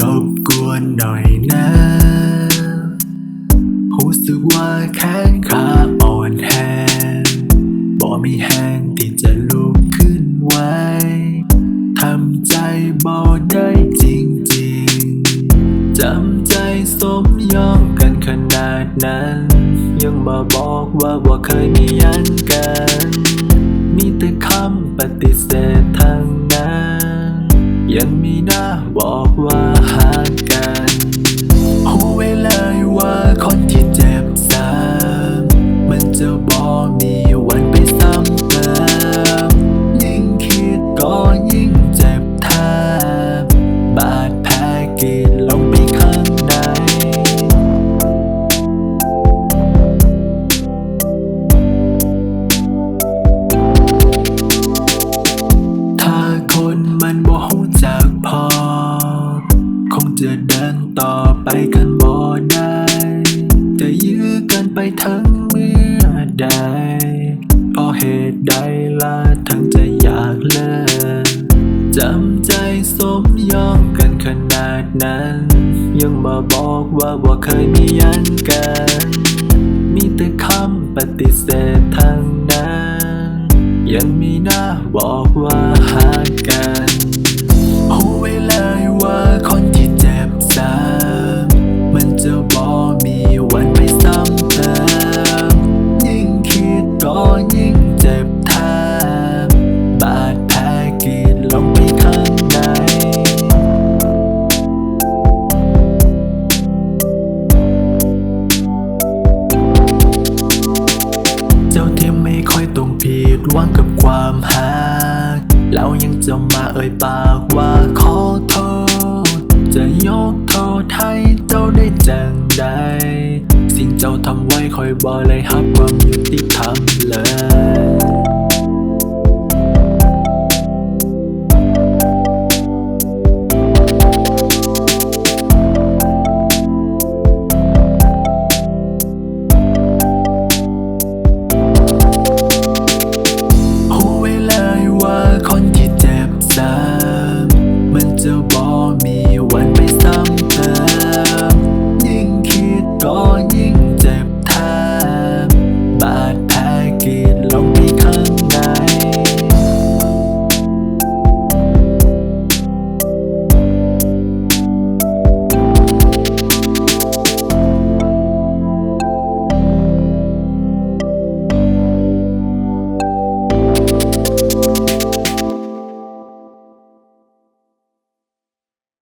ลบกวนหน่อยนะรู้สึกว่าแขนขาอ่อนแรงบ่มีแรงที่จะลุกขึ้นไหวทำใจบ่ได้จริงๆ จำใจสมยอมกันขนาดนั้น ยังมาบอกว่าบ่เคยมียันกัน มีแต่คำปฏิเสธทางนั้น ยังมีหน้าบอกว่า จะเดินต่อไปกันบ่ได้ จะยื้อกันไปทั้งเมื่อใดเพราะเหตุใดล่ะทั้งจะอยากเลิกจำใจสมยอมกันขนาดนั้น ยังมาบอกว่าบ่าเคยมียันกัน มีแต่คำปฏิเสธทางนั้น ยังมีหน้าบอกว่าหากัน ก็ยิ่งเจ็บแทบบาดแผลกรีดลงไปข้างใน เจ้าที่ไม่ค่อยต้องผิดหวังกับความหาแล้วยังจะมาเอ่ยปากว่าขอโทษ จะยกโทษให้เจ้าได้จังใดสิ่งเจ้าทำไว้คอยบ่เลยฮับความยุติธรรม